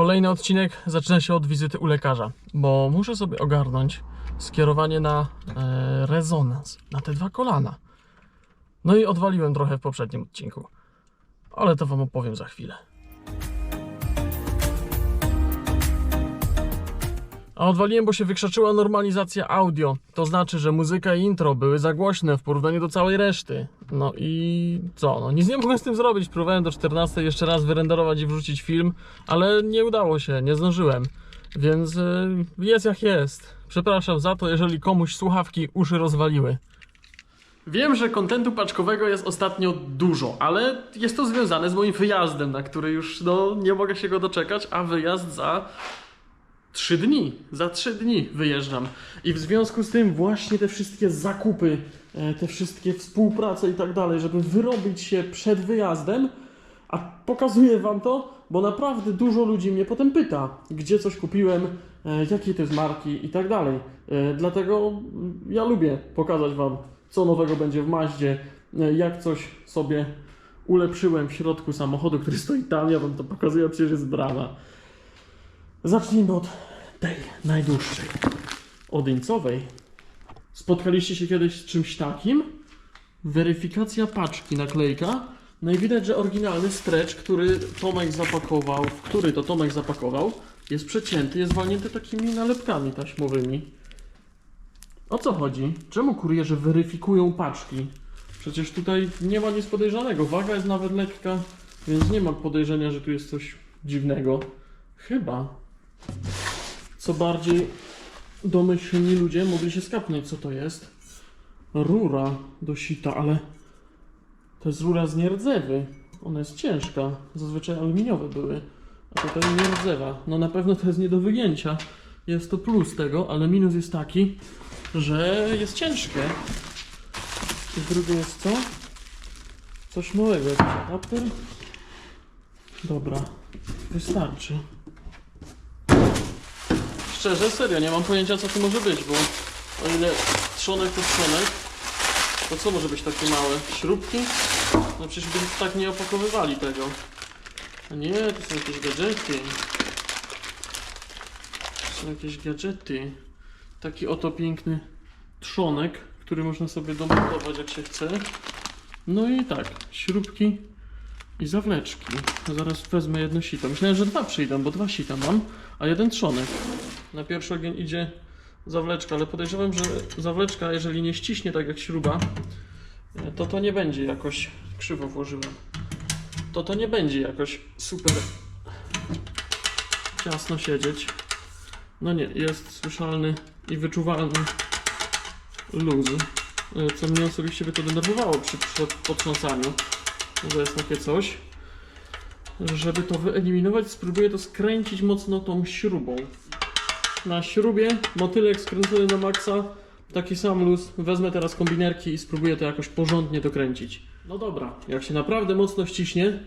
Kolejny odcinek zaczyna się od wizyty u lekarza, bo muszę sobie ogarnąć skierowanie na e, rezonans, na te dwa kolana. No i odwaliłem trochę w poprzednim odcinku, ale to Wam opowiem za chwilę. A odwaliłem, bo się wykrzaczyła normalizacja audio. To znaczy, że muzyka i intro były za głośne w porównaniu do całej reszty. No i co? No nic nie mogłem z tym zrobić. Próbowałem do 14 jeszcze raz wyrenderować i wrzucić film, ale nie udało się, nie zdążyłem. Więc y, jest jak jest. Przepraszam za to, jeżeli komuś słuchawki uszy rozwaliły. Wiem, że kontentu paczkowego jest ostatnio dużo, ale jest to związane z moim wyjazdem, na który już no, nie mogę się go doczekać, a wyjazd za Trzy dni, za trzy dni wyjeżdżam. I w związku z tym właśnie te wszystkie zakupy, e, te wszystkie współprace i tak dalej, żeby wyrobić się przed wyjazdem, a pokazuję wam to, bo naprawdę dużo ludzi mnie potem pyta, gdzie coś kupiłem, e, jakiej to jest marki i tak dalej. E, Dlatego ja lubię pokazać wam, co nowego będzie w Maździe, jak coś sobie ulepszyłem w środku samochodu, który stoi tam, ja wam to pokazuję, przecież jest brama. Zacznijmy od tej najdłuższej, odyńcowej. Spotkaliście się kiedyś z czymś takim? Weryfikacja paczki, naklejka. No i widać, że oryginalny stretch, który Tomek zapakował, w który to Tomek zapakował, jest przecięty, jest walnięty takimi nalepkami taśmowymi. O co chodzi? Czemu kurierzy weryfikują paczki? Przecież tutaj nie ma nic podejrzanego. Waga jest nawet lekka, więc nie ma podejrzenia, że tu jest coś dziwnego. Chyba. Co bardziej domyślni ludzie mogli się skapnąć, co to jest. Rura do sita, ale to jest rura z nierdzewy. Ona jest ciężka. Zazwyczaj aluminiowe były. A tutaj nierdzewa. No na pewno to jest nie do wygięcia. Jest to plus tego, ale minus jest taki, że jest ciężkie. I drugie jest co? Coś małego, adapter. Dobra, wystarczy. Szczerze, serio, nie mam pojęcia co to może być, bo o ile trzonek to trzonek, to co może być takie małe? Śrubki? No przecież by tak nie opakowywali tego. A nie, to są jakieś gadżety. To są jakieś gadżety. Taki oto piękny trzonek, który można sobie domontować jak się chce. No i tak, śrubki i zawleczki. Zaraz wezmę jedno sito. Myślałem, że dwa przyjdą, bo dwa sita mam, a jeden trzonek. Na pierwszy ogień idzie zawleczka, ale podejrzewam, że zawleczka, jeżeli nie ściśnie tak jak śruba, to to nie będzie jakoś krzywo włożyłem. To to nie będzie jakoś super ciasno siedzieć. No nie, jest słyszalny i wyczuwalny luz, co mnie osobiście by to denerwowało przy, przy potrząsaniu. że jest takie coś. Żeby to wyeliminować, spróbuję to skręcić mocno tą śrubą. Na śrubie motylek skręcony na maksa, taki sam luz. Wezmę teraz kombinerki i spróbuję to jakoś porządnie dokręcić. No dobra, jak się naprawdę mocno ściśnie,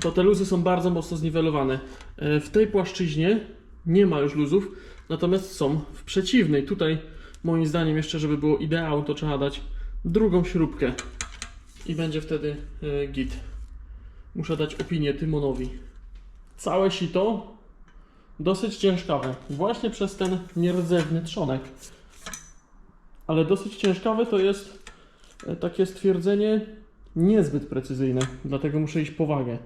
to te luzy są bardzo mocno zniwelowane. E, W tej płaszczyźnie nie ma już luzów, natomiast są w przeciwnej. Tutaj moim zdaniem jeszcze, żeby było ideał, to trzeba dać drugą śrubkę i będzie wtedy e, git. Muszę dać opinię Tymonowi. Całe sito dosyć ciężkawe, właśnie przez ten nierdzewny trzonek. Ale dosyć ciężkawe to jest e, takie stwierdzenie niezbyt precyzyjne, dlatego muszę iść po wagę.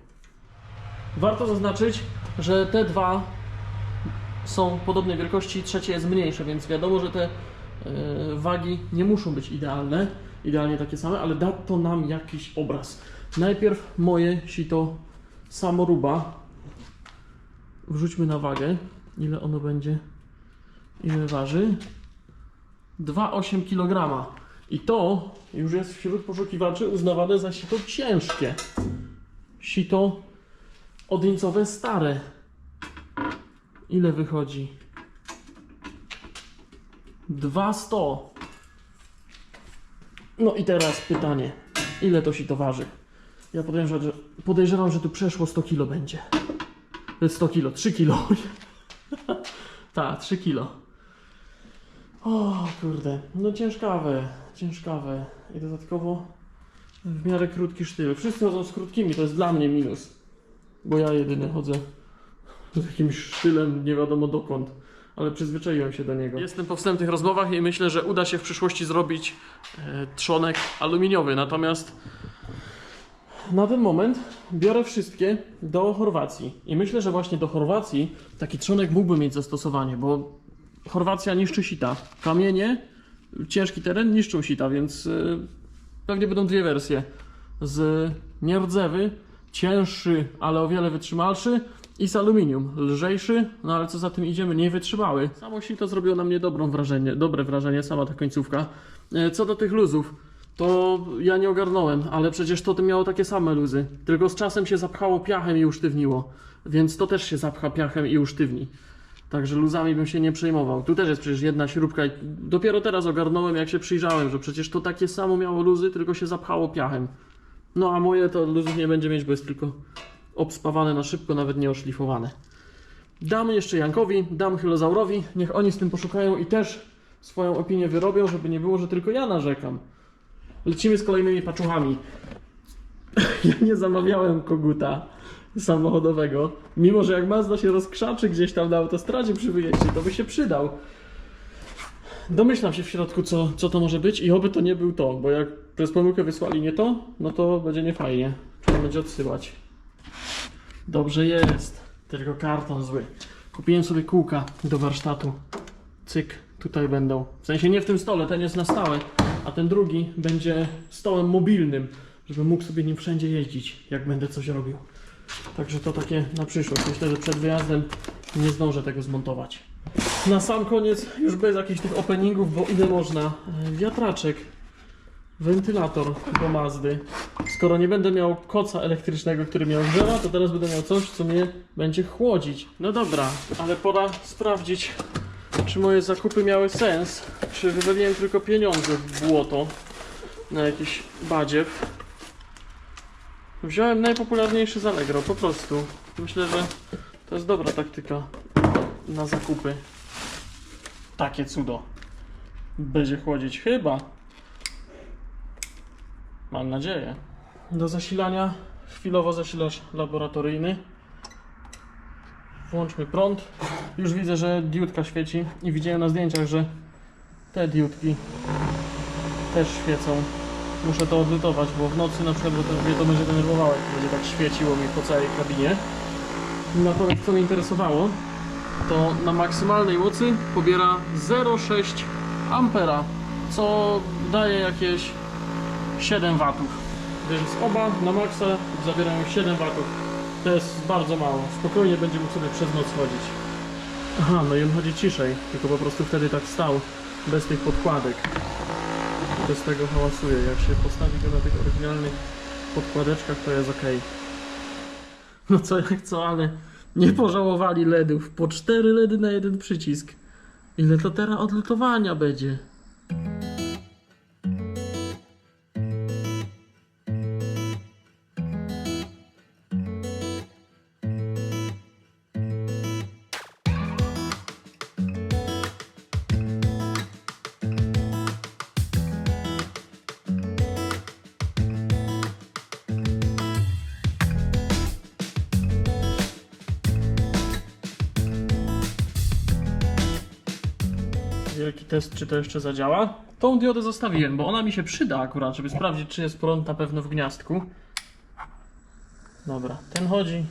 Warto zaznaczyć, że te dwa są podobnej wielkości, trzecie jest mniejsze, więc wiadomo, że te e, wagi nie muszą być idealne, idealnie takie same, ale da to nam jakiś obraz. Najpierw moje sito samoruba. Wrzućmy na wagę, ile ono będzie, ile waży. 2,8 kg. I to już jest wśród poszukiwaczy uznawane za sito ciężkie. Sito odyńcowe stare. Ile wychodzi? 200. No i teraz pytanie. Ile to sito waży? Ja podejrzewam, że, podejrzewam, że tu przeszło 100 kg będzie. To jest 100 kg, 3 kg. tak, 3 kg. O kurde, no ciężkawe, ciężkawe. I dodatkowo w miarę krótki sztyl. Wszyscy chodzą z krótkimi, to jest dla mnie minus. Bo ja jedyny chodzę z jakimś sztylem nie wiadomo dokąd, ale przyzwyczaiłem się do niego. Jestem po wstępnych rozmowach i myślę, że uda się w przyszłości zrobić e, trzonek aluminiowy, natomiast na ten moment biorę wszystkie do Chorwacji i myślę, że właśnie do Chorwacji taki trzonek mógłby mieć zastosowanie, bo Chorwacja niszczy sita. Kamienie, ciężki teren niszczą sita, więc y, pewnie będą dwie wersje. Z nierdzewy, cięższy, ale o wiele wytrzymalszy i z aluminium, lżejszy, no ale co za tym idziemy, nie wytrzymały. Samo sito zrobiło na mnie dobrą wrażenie, dobre wrażenie, sama ta końcówka. E, Co do tych luzów, to ja nie ogarnąłem, ale przecież to miało takie same luzy, tylko z czasem się zapchało piachem i usztywniło, więc to też się zapcha piachem i usztywni. Także luzami bym się nie przejmował. Tu też jest przecież jedna śrubka dopiero teraz ogarnąłem, jak się przyjrzałem, że przecież to takie samo miało luzy, tylko się zapchało piachem. No a moje to luzów nie będzie mieć, bo jest tylko obspawane na szybko, nawet nie oszlifowane. Dam jeszcze Jankowi, dam Hylozaurowi, niech oni z tym poszukają i też swoją opinię wyrobią, żeby nie było, że tylko ja narzekam. Lecimy z kolejnymi paczuchami. Ja nie zamawiałem koguta samochodowego, mimo że jak Mazda się rozkrzaczy gdzieś tam na autostradzie przy wyjeździe, to by się przydał. Domyślam się w środku, co, co to może być i oby to nie był to, bo jak przez pomyłkę wysłali nie to, no to będzie niefajnie. Trzeba będzie odsyłać. Dobrze jest, tylko karton zły. Kupiłem sobie kółka do warsztatu. Cyk, tutaj będą. W sensie nie w tym stole, ten jest na stałe, a ten drugi będzie stołem mobilnym, żeby mógł sobie nim wszędzie jeździć, jak będę coś robił. Także to takie na przyszłość. Myślę, że przed wyjazdem nie zdążę tego zmontować. Na sam koniec, już bez jakichś tych openingów, bo ile można, e, wiatraczek, wentylator do Mazdy. Skoro nie będę miał koca elektrycznego, który mnie ogrzewa, to teraz będę miał coś, co mnie będzie chłodzić. No dobra, ale pora sprawdzić, czy moje zakupy miały sens, czy wywaliłem tylko pieniądze w błoto na jakiś badziew. Wziąłem najpopularniejszy z Allegro, po prostu. Myślę, że to jest dobra taktyka na zakupy. Takie cudo. Będzie chłodzić chyba. Mam nadzieję. Do zasilania chwilowo zasilacz laboratoryjny. Włączmy prąd. Już widzę, że diodka świeci i widziałem na zdjęciach, że te diodki też świecą. Muszę to odlutować, bo w nocy na przykład, mnie to będzie denerwowało, jak będzie tak świeciło mi po całej kabinie. Natomiast co mnie interesowało, to na maksymalnej mocy pobiera 0,6 ampera, co daje jakieś 7 watów. Więc oba na maksa zabierają 7 watów. To jest bardzo mało. Spokojnie będzie mógł sobie przez noc chodzić. Aha, no i on chodzi ciszej, tylko po prostu wtedy tak stał, bez tych podkładek. Bez tego hałasuje. Jak się postawi go na tych oryginalnych podkładeczkach, to jest ok. No co jak co, ale nie pożałowali LEDów. Po 4 LEDy na jeden przycisk. Ile to teraz odlutowania będzie? Wielki test, czy to jeszcze zadziała. Tą diodę zostawiłem, bo ona mi się przyda akurat, żeby sprawdzić, czy jest prąd na pewno w gniazdku. Dobra, ten chodzi,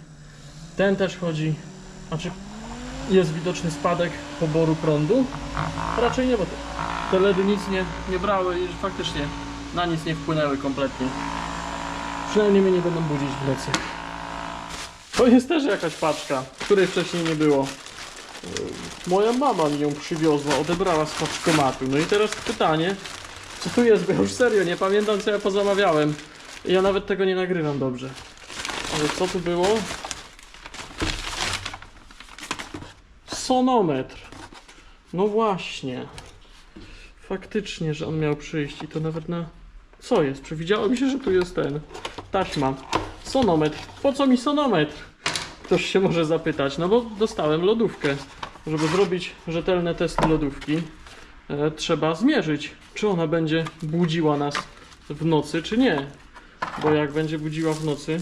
ten też chodzi. Znaczy, jest widoczny spadek poboru prądu? Raczej nie, bo te, te LEDy nic nie, nie brały i faktycznie na nic nie wpłynęły kompletnie. Przynajmniej mnie nie będą budzić w nocy. To jest też jakaś paczka, której wcześniej nie było. Moja mama mi ją przywiozła, odebrała z paczkomatu. No i teraz pytanie, co tu jest, bo już serio nie pamiętam co ja pozamawiałem. Ja nawet tego nie nagrywam dobrze. Ale co tu było? Sonometr. No właśnie. Faktycznie, że on miał przyjść i to nawet na... Co jest? Przewidziało mi się, że tu jest ten... Taśma. Sonometr. Po co mi sonometr? Ktoś się może zapytać, no bo dostałem lodówkę. Żeby zrobić rzetelne testy lodówki, e, trzeba zmierzyć, czy ona będzie budziła nas w nocy, czy nie. Bo jak będzie budziła w nocy,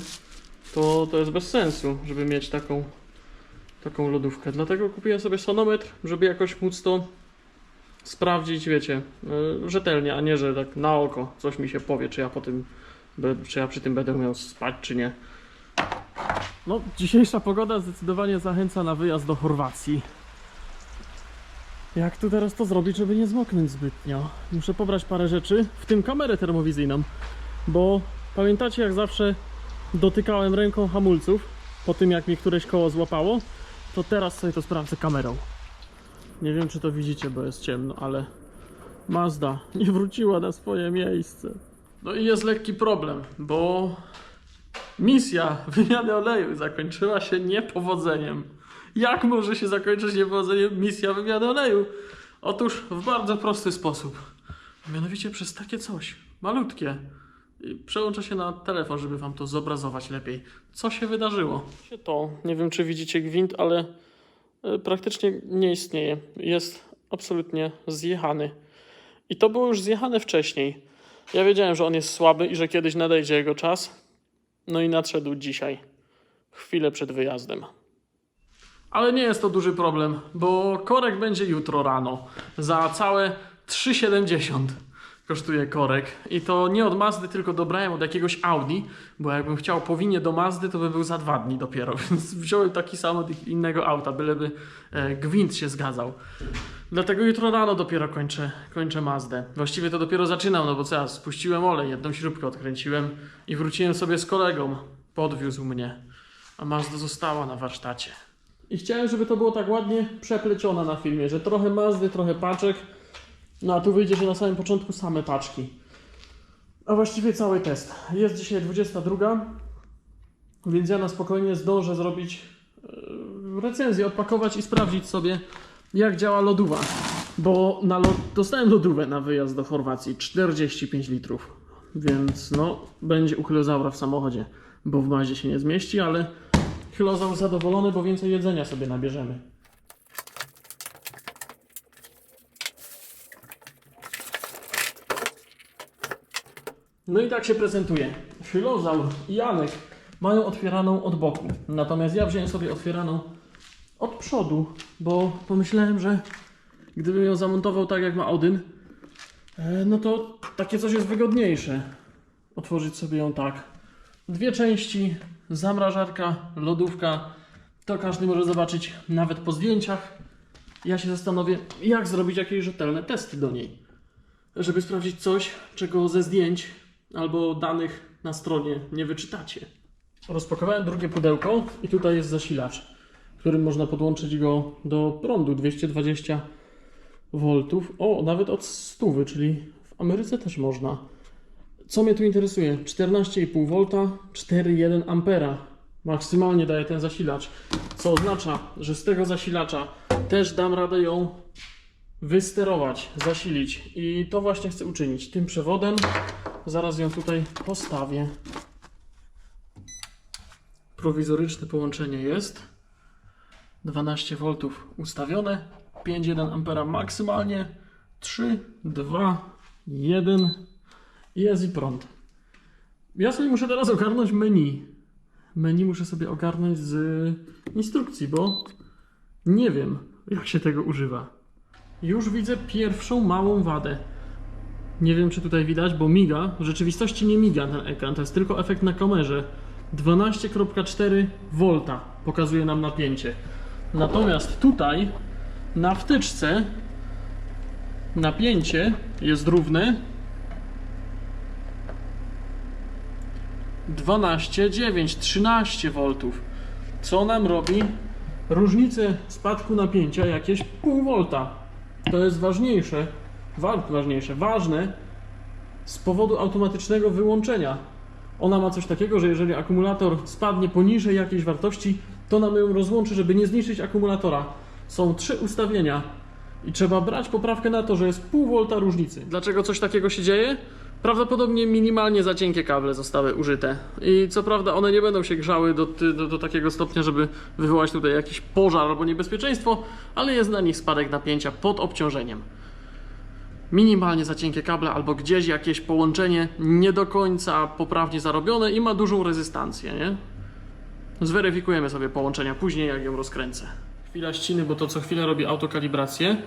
to to jest bez sensu, żeby mieć taką taką lodówkę. Dlatego kupiłem sobie sonometr, żeby jakoś móc to sprawdzić, wiecie, yy, rzetelnie, a nie, że tak na oko coś mi się powie, czy ja po tym, czy ja przy tym będę umiał spać, czy nie. No, dzisiejsza pogoda zdecydowanie zachęca na wyjazd do Chorwacji. Jak tu teraz to zrobić, żeby nie zmoknąć zbytnio? Muszę pobrać parę rzeczy, w tym kamerę termowizyjną, bo pamiętacie jak zawsze dotykałem ręką hamulców po tym jak mi któreś koło złapało, to teraz sobie to sprawdzę kamerą. Nie wiem czy to widzicie, bo jest ciemno, ale Mazda nie wróciła na swoje miejsce. No i jest lekki problem, bo misja wymiany oleju zakończyła się niepowodzeniem. Jak może się zakończyć niepowodzeniem misja wymiany oleju? Otóż w bardzo prosty sposób. Mianowicie przez takie coś, malutkie. I przełączę się na telefon, żeby wam to zobrazować lepiej. Co się wydarzyło? To, nie wiem czy widzicie gwint, ale e, praktycznie nie istnieje. Jest absolutnie zjechany. I to było już zjechane wcześniej. Ja wiedziałem, że on jest słaby i że kiedyś nadejdzie jego czas. No i nadszedł dzisiaj. Chwilę przed wyjazdem. Ale nie jest to duży problem, bo korek będzie jutro rano. Za całe 3,70 kosztuje korek. I to nie od Mazdy, tylko dobrałem od jakiegoś Audi, bo jakbym chciał powinie do Mazdy, to by był za dwa dni dopiero. Więc wziąłem taki sam od innego auta, byleby e, gwint się zgadzał. Dlatego jutro rano dopiero kończę, kończę Mazdę. Właściwie to dopiero zaczynam, no bo co ja, spuściłem olej, jedną śrubkę odkręciłem i wróciłem sobie z kolegą. Podwiózł mnie, a Mazda została na warsztacie. I chciałem, żeby to było tak ładnie przeplecione na filmie, że trochę Mazdy, trochę paczek, no a tu wyjdzie, że na samym początku same paczki. A właściwie cały test. Jest dzisiaj 22, więc ja na spokojnie zdążę zrobić e, recenzję, odpakować i sprawdzić sobie, jak działa lodówa. Bo na dostałem lodówę na wyjazd do Chorwacji 45 litrów. Więc no, będzie u Hylozaura w samochodzie, bo w bazie się nie zmieści, ale Hylozaur zadowolony, bo więcej jedzenia sobie nabierzemy. No i tak się prezentuje. Hylozaur i Janek mają otwieraną od boku. Natomiast ja wziąłem sobie otwieraną od przodu, bo pomyślałem, że gdybym ją zamontował tak jak ma Odyn, e, no to takie coś jest wygodniejsze. Otworzyć sobie ją tak. Dwie części, zamrażarka, lodówka. To każdy może zobaczyć nawet po zdjęciach. Ja się zastanowię, jak zrobić jakieś rzetelne testy do niej. Żeby sprawdzić coś, czego ze zdjęć albo danych na stronie nie wyczytacie. Rozpakowałem drugie pudełko i tutaj jest zasilacz, którym można podłączyć go do prądu 220 V. O, nawet od 100, czyli w Ameryce też można. Co mnie tu interesuje? 14,5 V, 4,1 ampera. Maksymalnie daje ten zasilacz, co oznacza, że z tego zasilacza też dam radę ją wysterować, zasilić. I to właśnie chcę uczynić tym przewodem. Zaraz ją tutaj postawię. Prowizoryczne połączenie jest. 12 V ustawione. 5,1 ampera maksymalnie. 3, 2, 1. Jest i prąd. Ja sobie muszę teraz ogarnąć menu. Menu muszę sobie ogarnąć z instrukcji, bo nie wiem, jak się tego używa. Już widzę pierwszą małą wadę. Nie wiem, czy tutaj widać, bo miga. W rzeczywistości nie miga ten ekran, to jest tylko efekt na kamerze. 12,4 V pokazuje nam napięcie. Natomiast tutaj na wtyczce napięcie jest równe 12,9, 13 V. Co nam robi różnicę spadku napięcia jakieś pół volta. To jest ważniejsze, wa- ważniejsze, ważne z powodu automatycznego wyłączenia. Ona ma coś takiego, że jeżeli akumulator spadnie poniżej jakiejś wartości, to nam ją rozłączy, żeby nie zniszczyć akumulatora. Są trzy ustawienia i trzeba brać poprawkę na to, że jest pół volta różnicy. Dlaczego coś takiego się dzieje? Prawdopodobnie minimalnie za cienkie kable zostały użyte. I co prawda one nie będą się grzały do, do, do takiego stopnia, żeby wywołać tutaj jakiś pożar albo niebezpieczeństwo, ale jest na nich spadek napięcia pod obciążeniem. Minimalnie za cienkie kable albo gdzieś jakieś połączenie nie do końca poprawnie zarobione i ma dużą rezystancję, nie? Zweryfikujemy sobie połączenia później, jak ją rozkręcę. Chwila ściny, bo to co chwilę robi autokalibrację.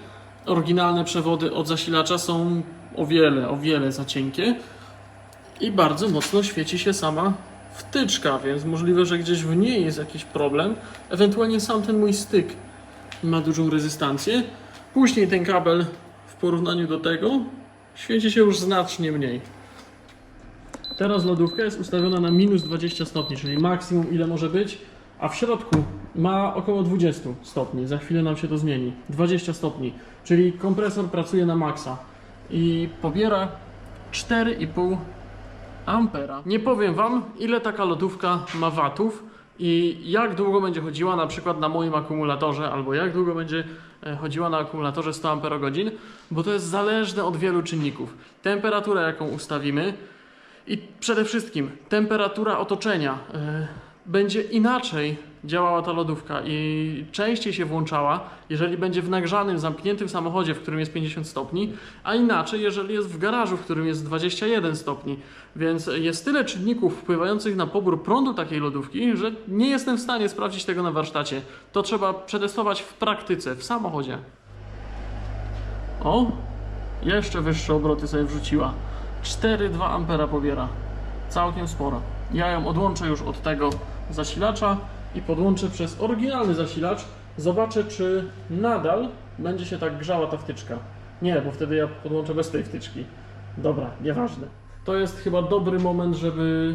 Oryginalne przewody od zasilacza są o wiele, o wiele za cienkie i bardzo mocno świeci się sama wtyczka, więc możliwe, że gdzieś w niej jest jakiś problem. Ewentualnie sam ten mój styk ma dużą rezystancję. Później ten kabel w porównaniu do tego świeci się już znacznie mniej. Teraz lodówka jest ustawiona na minus 20 stopni, czyli maksimum ile może być, a w środku ma około 20 stopni. Za chwilę nam się to zmieni. 20 stopni, czyli kompresor pracuje na maksa i pobiera 4,5 ampera. Nie powiem Wam, ile taka lodówka ma watów i jak długo będzie chodziła na przykład na moim akumulatorze, albo jak długo będzie e, chodziła na akumulatorze 100 amperogodzin, bo to jest zależne od wielu czynników. Temperatura, jaką ustawimy i przede wszystkim temperatura otoczenia. e, Będzie inaczej działała ta lodówka i częściej się włączała, jeżeli będzie w nagrzanym, zamkniętym samochodzie, w którym jest 50 stopni, a inaczej, jeżeli jest w garażu, w którym jest 21 stopni. Więc jest tyle czynników wpływających na pobór prądu takiej lodówki, że nie jestem w stanie sprawdzić tego na warsztacie. To trzeba przetestować w praktyce, w samochodzie. O, jeszcze wyższe obroty sobie wrzuciła. 4,2 ampera pobiera. Całkiem sporo. Ja ją odłączę już od tego zasilacza i podłączę przez oryginalny zasilacz. Zobaczę, czy nadal będzie się tak grzała ta wtyczka. Nie, bo wtedy ja podłączę bez tej wtyczki. Dobra, nieważne. To jest chyba dobry moment, żeby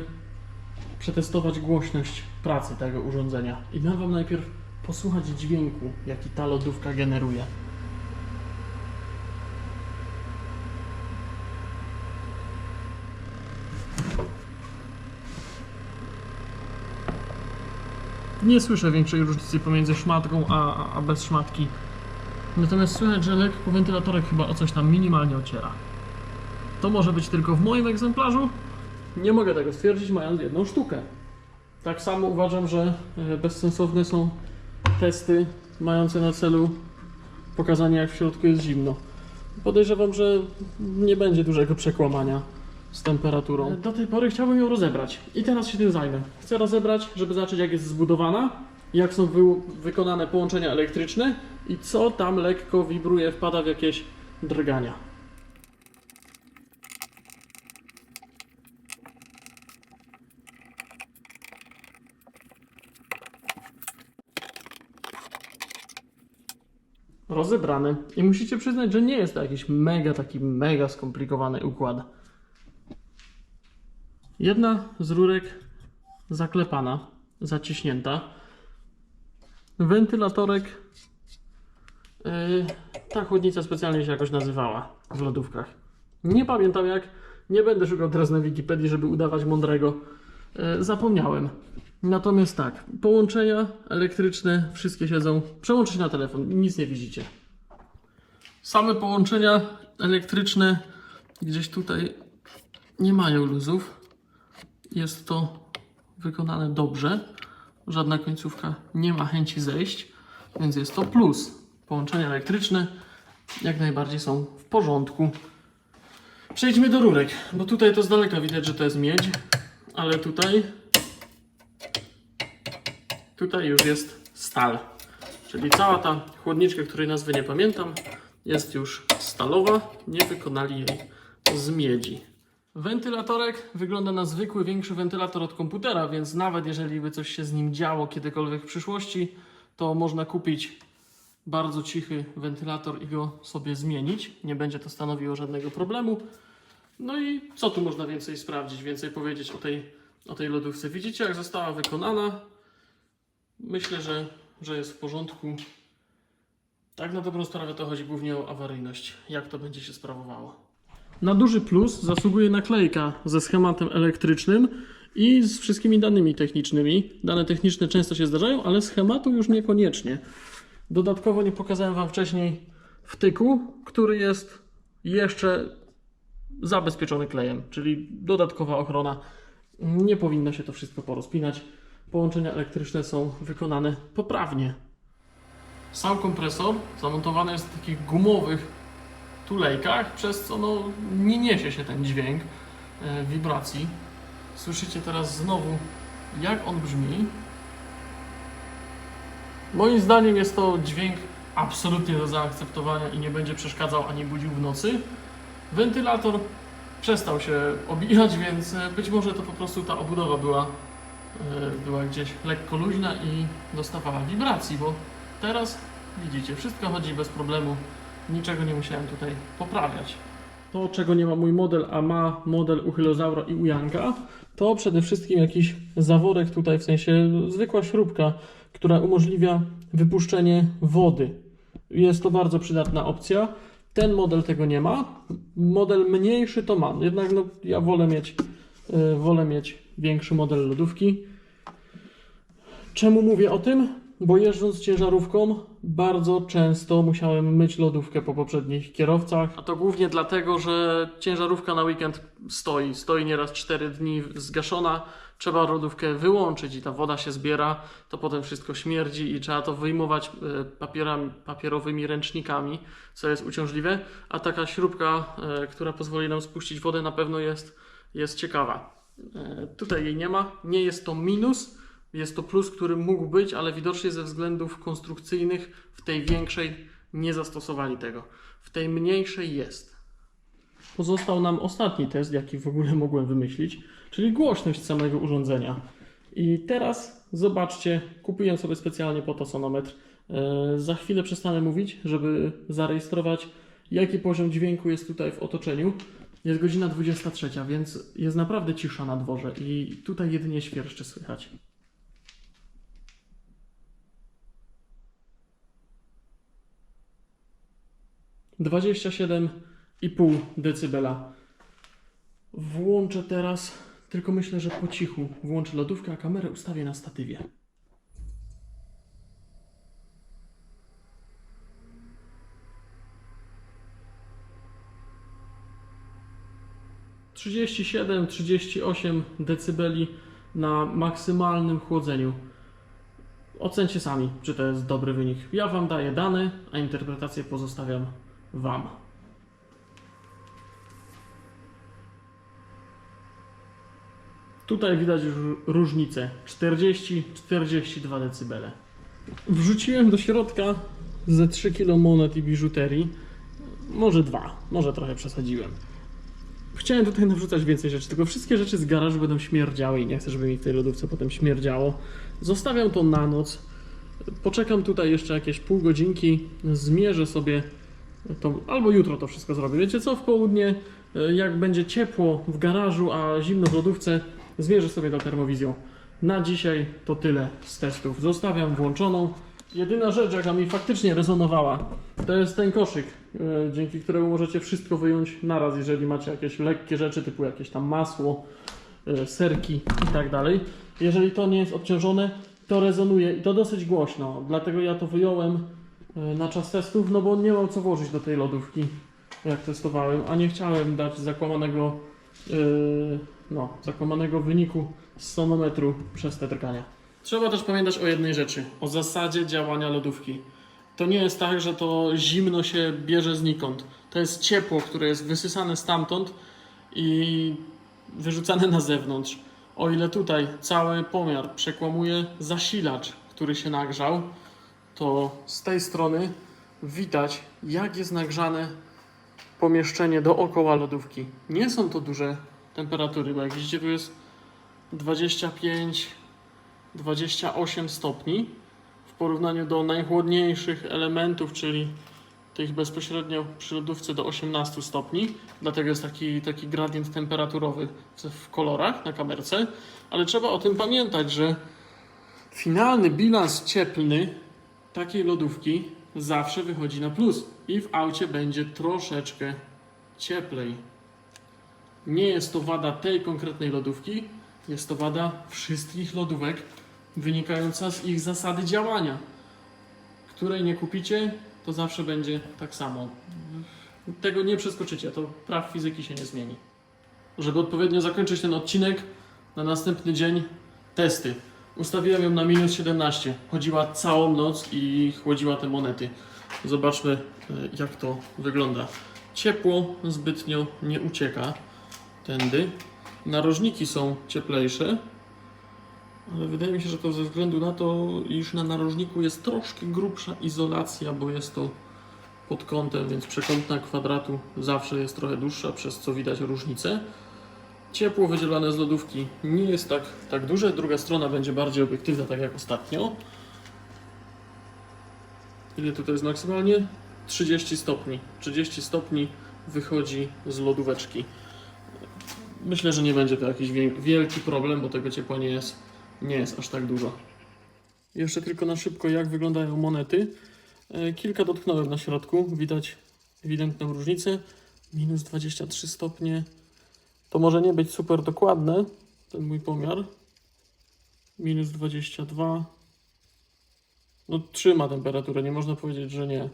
przetestować głośność pracy tego urządzenia. I dam Wam najpierw posłuchać dźwięku, jaki ta lodówka generuje. Nie słyszę większej różnicy pomiędzy szmatką a, a bez szmatki. Natomiast słychać, że lekko wentylatorek chyba o coś tam minimalnie ociera. To może być tylko w moim egzemplarzu. Nie mogę tego stwierdzić, mając jedną sztukę. Tak samo uważam, że e, bezsensowne są testy mające na celu pokazanie, jak w środku jest zimno. Podejrzewam, że nie będzie dużego przekłamania z temperaturą. Do tej pory chciałbym ją rozebrać i teraz się tym zajmę. Chcę rozebrać, żeby zobaczyć, jak jest zbudowana, jak są wy wykonane połączenia elektryczne i co tam lekko wibruje, wpada w jakieś drgania. rozebrany. I musicie przyznać, że nie jest to jakiś mega, taki mega skomplikowany układ. Jedna z rurek zaklepana, zaciśnięta. Wentylatorek. Yy, ta chłodnica specjalnie się jakoś nazywała w lodówkach. Nie pamiętam jak. Nie będę szukał teraz na Wikipedii, żeby udawać mądrego. Yy, zapomniałem. Natomiast tak, połączenia elektryczne wszystkie siedzą. Przełączyć na telefon, nic nie widzicie. Same połączenia elektryczne gdzieś tutaj nie mają luzów. Jest to wykonane dobrze. Żadna końcówka nie ma chęci zejść, więc jest to plus. Połączenia elektryczne jak najbardziej są w porządku. Przejdźmy do rurek, bo tutaj to z daleka widać, że to jest miedź, ale tutaj Tutaj już jest stal. Czyli cała ta chłodniczka, której nazwy nie pamiętam, jest już stalowa. Nie wykonali jej z miedzi. Wentylatorek wygląda na zwykły, większy wentylator od komputera, więc nawet jeżeli by coś się z nim działo kiedykolwiek w przyszłości, to można kupić bardzo cichy wentylator i go sobie zmienić. Nie będzie to stanowiło żadnego problemu. No i co tu można więcej sprawdzić, więcej powiedzieć o tej, o tej lodówce? Widzicie, jak została wykonana. Myślę, że, że jest w porządku. Tak na dobrą sprawę to chodzi głównie o awaryjność, jak to będzie się sprawowało. Na duży plus zasługuje naklejka ze schematem elektrycznym i z wszystkimi danymi technicznymi. Dane techniczne często się zdarzają, ale schematu już niekoniecznie. Dodatkowo nie pokazałem Wam wcześniej wtyku, który jest jeszcze zabezpieczony klejem, czyli dodatkowa ochrona. Nie powinno się to wszystko porozpinać. Połączenia elektryczne są wykonane poprawnie. Sam kompresor zamontowany jest w takich gumowych tulejkach, przez co no, nie niesie się ten dźwięk e, wibracji. Słyszycie teraz znowu, jak on brzmi. Moim zdaniem jest to dźwięk absolutnie do zaakceptowania i nie będzie przeszkadzał ani budził w nocy. Wentylator przestał się obijać, więc e, być może to po prostu ta obudowa była, e, była gdzieś lekko luźna i dostawała wibracji, bo teraz widzicie, wszystko chodzi bez problemu, niczego nie musiałem tutaj poprawiać. To, czego nie ma mój model, a ma model uchylozaura i ujanka, to przede wszystkim jakiś zaworek tutaj, w sensie zwykła śrubka, która umożliwia wypuszczenie wody. Jest to bardzo przydatna opcja. Ten model tego nie ma. Model mniejszy to ma. Jednak no, ja wolę mieć, yy, wolę mieć większy model lodówki. Czemu mówię o tym? Bo jeżdżąc ciężarówką, bardzo często musiałem myć lodówkę po poprzednich kierowcach. A to głównie dlatego, że ciężarówka na weekend stoi. Stoi nieraz 4 dni zgaszona. Trzeba lodówkę wyłączyć i ta woda się zbiera. To potem wszystko śmierdzi i trzeba to wyjmować e, papierami, papierowymi ręcznikami, co jest uciążliwe. A taka śrubka, e, która pozwoli nam spuścić wodę, na pewno jest, jest ciekawa. E, Tutaj jej nie ma. Nie jest to minus. Jest to plus, który mógł być, ale widocznie ze względów konstrukcyjnych w tej większej nie zastosowali tego. W tej mniejszej jest. Pozostał nam ostatni test, jaki w ogóle mogłem wymyślić, czyli głośność samego urządzenia. I teraz zobaczcie, kupiłem sobie specjalnie po to sonometr. E, za chwilę przestanę mówić, żeby zarejestrować, jaki poziom dźwięku jest tutaj w otoczeniu. Jest godzina 23, więc jest naprawdę cisza na dworze i tutaj jedynie świerszcze słychać. 27,5 decybela. Włączę teraz, tylko myślę, że po cichu włączę lodówkę, a kamerę ustawię na statywie. Trzydzieści siedem, trzydzieści osiem decybeli na maksymalnym chłodzeniu. Ocencie sami, czy to jest dobry wynik. Ja Wam daję dane, a interpretację pozostawiam Wam. Tutaj widać już różnicę 40-42 dB. Wrzuciłem do środka ze 3 kg monet i biżuterii. Może dwa, może trochę przesadziłem. Chciałem tutaj nawrzucać więcej rzeczy, tylko wszystkie rzeczy z garażu będą śmierdziały i nie chcę, żeby mi w tej lodówce potem śmierdziało. Zostawiam to na noc. Poczekam tutaj jeszcze jakieś pół godzinki, zmierzę sobie to, albo jutro to wszystko zrobię. Wiecie co, w południe, e, jak będzie ciepło w garażu, a zimno w lodówce, zmierzę sobie do termowizją. Na dzisiaj to tyle z testów. Zostawiam włączoną. Jedyna rzecz, jaka mi faktycznie rezonowała, to jest ten koszyk, e, dzięki któremu możecie wszystko wyjąć naraz, jeżeli macie jakieś lekkie rzeczy, typu jakieś tam masło, e, serki i tak dalej. Jeżeli to nie jest obciążone, to rezonuje i to dosyć głośno. Dlatego ja to wyjąłem na czas testów, no bo nie mam co włożyć do tej lodówki, jak testowałem, a nie chciałem dać zakłamanego, yy, no, zakłamanego wyniku z sonometru przez te drgania. Trzeba też pamiętać o jednej rzeczy, o zasadzie działania lodówki. To nie jest tak, że to zimno się bierze znikąd. To jest ciepło, które jest wysysane stamtąd i wyrzucane na zewnątrz. O ile tutaj cały pomiar przekłamuje zasilacz, który się nagrzał, to z tej strony widać, jak jest nagrzane pomieszczenie dookoła lodówki. Nie są to duże temperatury, bo jak widzicie, tu jest 25, 28 stopni w porównaniu do najchłodniejszych elementów, czyli tych bezpośrednio przy lodówce do 18 stopni. Dlatego jest taki, taki gradient temperaturowy w kolorach na kamerce. Ale trzeba o tym pamiętać, że finalny bilans cieplny takiej lodówki zawsze wychodzi na plus i w aucie będzie troszeczkę cieplej. Nie jest to wada tej konkretnej lodówki, jest to wada wszystkich lodówek wynikająca z ich zasady działania. Której nie kupicie, to zawsze będzie tak samo. Tego nie przeskoczycie, to praw fizyki się nie zmieni. Żeby odpowiednio zakończyć ten odcinek, na następny dzień testy. Ustawiłem ją na minus 17. Chodziła całą noc i chłodziła te monety. Zobaczmy, e, jak to wygląda. Ciepło zbytnio nie ucieka tędy. Narożniki są cieplejsze. Ale wydaje mi się, że to ze względu na to, iż na narożniku jest troszkę grubsza izolacja, bo jest to pod kątem, więc przekątna kwadratu zawsze jest trochę dłuższa, przez co widać różnicę. Ciepło wydzielane z lodówki nie jest tak, tak duże, druga strona będzie bardziej obiektywna, tak jak ostatnio. Ile tutaj jest maksymalnie? 30 stopni. 30 stopni wychodzi z lodóweczki. Myślę, że nie będzie to jakiś wiel- wielki problem, bo tego ciepła nie jest, nie jest aż tak dużo. Jeszcze tylko na szybko, jak wyglądają monety. E, Kilka dotknąłem na środku, widać ewidentną różnicę. Minus 23 stopnie. To może nie być super dokładne, ten mój pomiar. Minus 22. No trzyma temperaturę, nie można powiedzieć, że nie.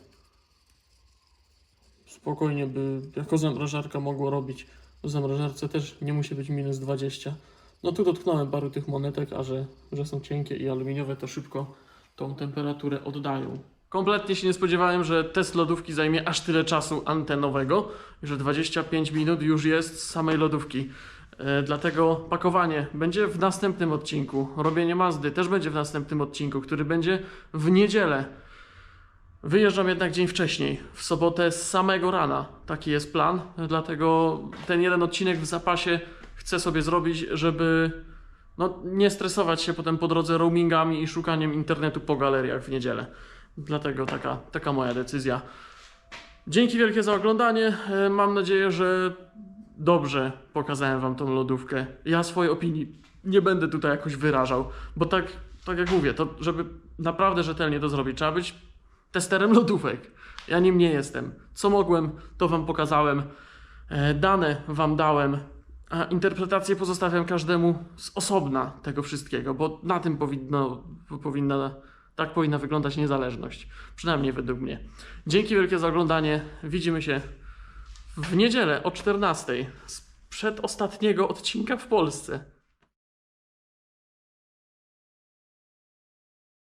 Spokojnie by jako zamrażarka mogło robić. W zamrażarce też nie musi być minus 20. No tu dotknąłem paru tych monetek, a że, że są cienkie i aluminiowe, to szybko tą temperaturę oddają. Kompletnie się nie spodziewałem, że test lodówki zajmie aż tyle czasu antenowego, że 25 minut już jest z samej lodówki. E, dlatego pakowanie będzie w następnym odcinku. Robienie Mazdy też będzie w następnym odcinku, który będzie w niedzielę. Wyjeżdżam jednak dzień wcześniej, w sobotę z samego rana. Taki jest plan, dlatego ten jeden odcinek w zapasie chcę sobie zrobić, żeby no, nie stresować się potem po drodze roamingami i szukaniem internetu po galeriach w niedzielę. Dlatego taka, taka moja decyzja. Dzięki wielkie za oglądanie. E, Mam nadzieję, że dobrze pokazałem Wam tą lodówkę. Ja swojej opinii nie będę tutaj jakoś wyrażał, bo tak, tak jak mówię, to żeby naprawdę rzetelnie to zrobić, trzeba być testerem lodówek. Ja nim nie jestem. Co mogłem, to Wam pokazałem. E, Dane Wam dałem, a interpretację pozostawiam każdemu z osobna tego wszystkiego, bo na tym powinno, powinna, tak powinna wyglądać niezależność. Przynajmniej według mnie. Dzięki wielkie za oglądanie. Widzimy się w niedzielę o 14 z przedostatniego odcinka w Polsce.